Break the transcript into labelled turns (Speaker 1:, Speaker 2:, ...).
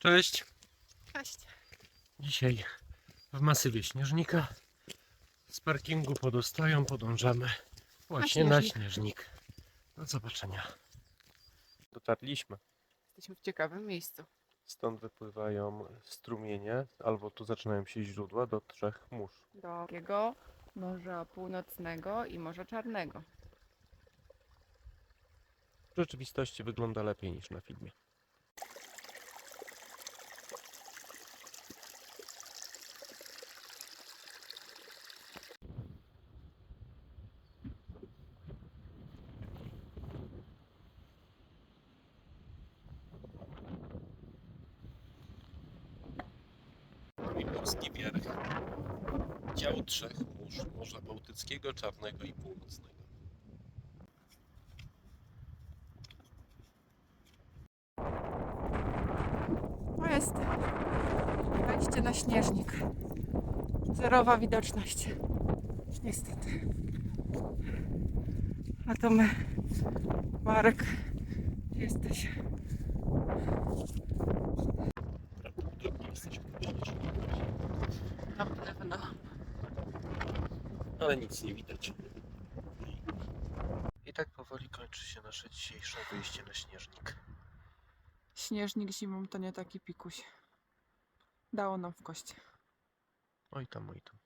Speaker 1: Cześć.
Speaker 2: Cześć.
Speaker 1: Dzisiaj w masywie śnieżnika z parkingu podostają, podążamy właśnie na
Speaker 2: śnieżnik.
Speaker 1: śnieżnik. Do zobaczenia. Dotarliśmy.
Speaker 2: Jesteśmy w ciekawym miejscu.
Speaker 1: Stąd wypływają strumienie, albo tu zaczynają się źródła do trzech mórz.
Speaker 2: Do takiego Morza Północnego i Morza Czarnego.
Speaker 1: W rzeczywistości wygląda lepiej niż na filmie. Polski Bierch. Dział trzech mórz. Morza Bałtyckiego, Czarnego i Północnego.
Speaker 2: To jest wejście na śnieżnik. Zerowa widoczność. Niestety. A to my. Marek, jesteś? Na pewno.
Speaker 1: ale nic nie widać. I tak powoli kończy się nasze dzisiejsze wyjście na śnieżnik.
Speaker 2: Śnieżnik zimą to nie taki pikuś. Dało nam w kość.
Speaker 1: Oj tam, oj tam.